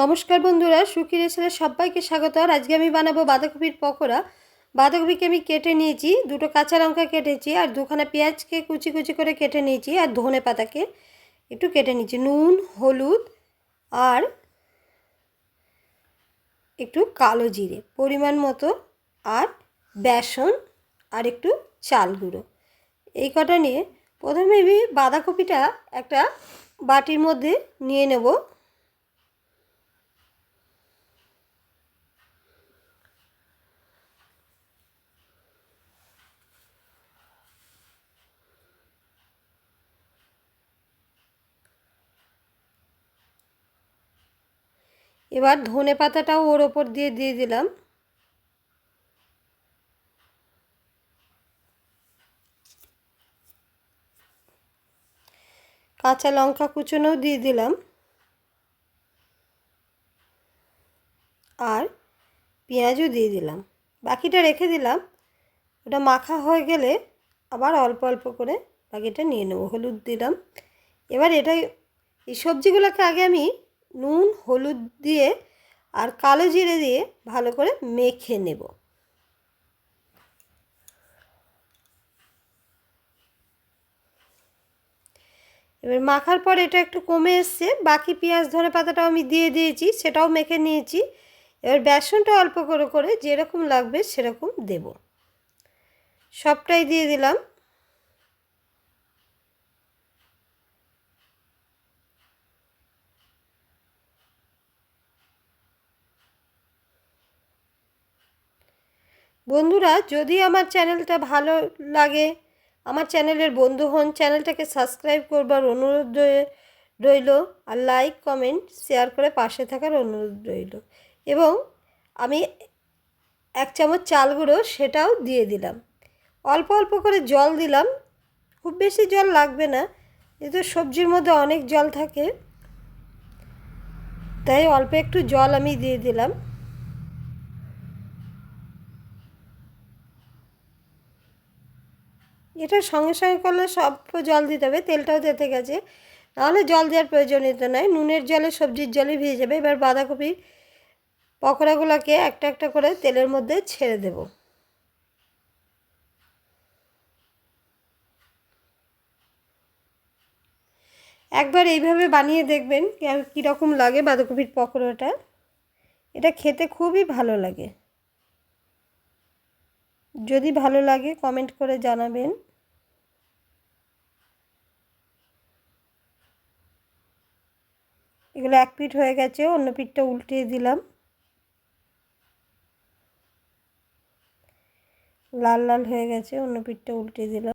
নমস্কার বন্ধুরা, সুখী রেসেলে সবাইকে স্বাগত। আজকে আমি বানাবো বাঁধাকপির পকোড়া। বাঁধাকপিকে আমি কেটে নিয়েছি, দুটো কাঁচা লঙ্কা কেটেছি আর দুখানা পেঁয়াজকে কুচি কুচি করে কেটে নিয়েছি আর ধনে পাতাকে একটু কেটে নিয়েছি। নুন, হলুদ আর একটু কালো জিরে পরিমাণ মতো আর বেসন আর একটু চাল গুঁড়ো। এই কটা নিয়ে প্রথমে আমি বাঁধাকপিটা একটা বাটির মধ্যে নিয়ে নেব। এবার ধনে পাতাটাও ওর ওপর দিয়ে দিয়ে দিলাম। কাঁচা লঙ্কা কুচোনোও দিয়ে দিলাম। আর পেঁয়াজও দিয়ে দিলাম। বাকিটা রেখে দিলাম। ওটা মাখা হয়ে গেলে আবার অল্প অল্প করে বাকিটা নিয়ে নেব। হলুদ দিলাম। এবার এটা এই সবজিগুলোকে আগে আমি নুন, হলুদ দিয়ে আর কালো জিরে দিয়ে ভালো করে মেখে নেব। এবার মাখার পর এটা একটু কমে এসছে। বাকি পেঁয়াজ, ধনে পাতাটাও আমি দিয়ে দিয়েছি, সেটাও মেখে নিয়েছি। এবার বেসনটা অল্প করে করে যেরকম লাগবে সেরকম দেব। সবটাই দিয়ে দিলাম। বন্ধুরা, যদি আমার চ্যানেলটা ভালো লাগে, আমার চ্যানেলের বন্ধু হন, চ্যানেলটাকে সাবস্ক্রাইব করবার অনুরোধ রইল আর লাইক, কমেন্ট, শেয়ার করে পাশে থাকার অনুরোধ রইল। এবং আমি এক চামচ চাল গুঁড়ো সেটাও দিয়ে দিলাম। অল্প অল্প করে জল দিলাম। খুব বেশি জল লাগবে না, যেহেতু সবজির মধ্যে অনেক জল থাকে, তাই অল্প একটু জল আমি দিয়ে দিলাম। এটা সঙ্গে সঙ্গে করলে সব জল দিতে হবে, তেলটাও দিতে গেছে। নাহলে জল দেওয়ার প্রয়োজনীয়তা নয় নুনের জলে, সবজির জলে ভিজে যাবে। এবার বাঁধাকপি পকোড়াগুলোকে একটা একটা করে তেলের মধ্যে ছেড়ে দেব। একবার এইভাবে বানিয়ে দেখবেন, কীরকম লাগে বাঁধাকপির পকোড়াটা। এটা খেতে খুবই ভালো লাগে। যদি ভালো লাগে কমেন্ট করে জানাবেন। এগুলো এক পিঠ হয়ে গেছে, অন্য পিঠটা উল্টিয়ে দিলাম। লাল লাল হয়ে গেছে, অন্য পিঠটা উল্টিয়ে দিলাম।